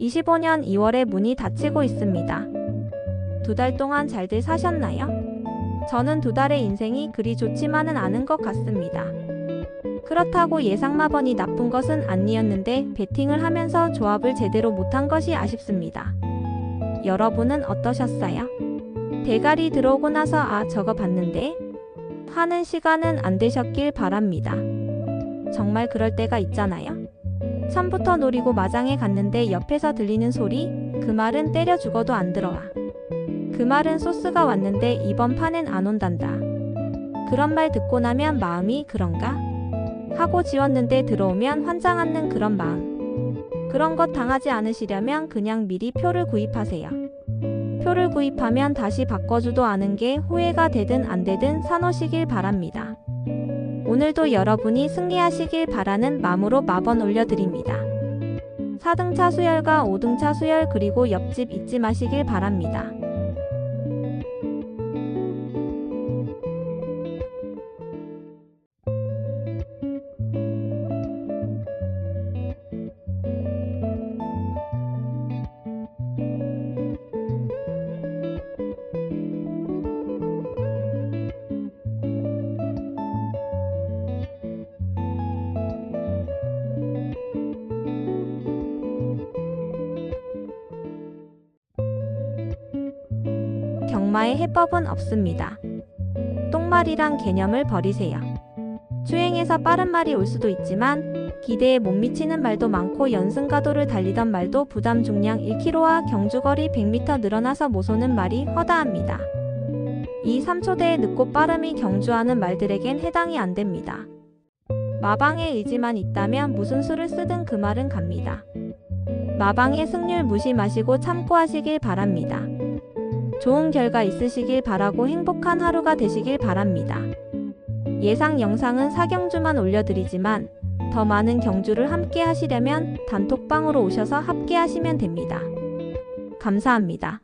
25년 2월에 문이 닫히고 있습니다. 두 달 동안 잘들 사셨나요? 저는 두 달의 인생이 그리 좋지만은 않은 것 같습니다. 그렇다고 예상마번이 나쁜 것은 아니었는데 배팅을 하면서 조합을 제대로 못한 것이 아쉽습니다. 여러분은 어떠셨어요? 대가리 들어오고 나서 아 저거 봤는데 하는 시간은 안 되셨길 바랍니다. 정말 그럴 때가 있잖아요. 처음부터 노리고 마장에 갔는데 옆에서 들리는 소리 그 말은 때려 죽어도 안 들어와. 그 말은 소스가 왔는데 이번 판엔 안 온단다. 그런 말 듣고 나면 마음이 그런가? 하고 지웠는데 들어오면 환장 않는 그런 마음. 그런 것 당하지 않으시려면 그냥 미리 표를 구입하세요. 표를 구입하면 다시 바꿔주도 않은 게 후회가 되든 안 되든 사놓으시길 바랍니다. 오늘도 여러분이 승리하시길 바라는 마음으로 마번 올려드립니다. 4등차 수열과 5등차 수열 그리고 옆집 잊지 마시길 바랍니다. 경마의 해법은 없습니다. 똥말이란 개념을 버리세요. 주행에서 빠른 말이 올 수도 있지만 기대에 못 미치는 말도 많고 연승가도를 달리던 말도 부담 중량 1km와 경주거리 100m 늘어나서 모소는 말이 허다합니다. 이 3초대의 늦고 빠름이 경주하는 말들에겐 해당이 안 됩니다. 마방의 의지만 있다면 무슨 수를 쓰든 그 말은 갑니다. 마방의 승률 무시 마시고 참고하시길 바랍니다. 좋은 결과 있으시길 바라고 행복한 하루가 되시길 바랍니다. 예상 영상은 사경주만 올려드리지만 더 많은 경주를 함께 하시려면 단톡방으로 오셔서 함께 하시면 됩니다. 감사합니다.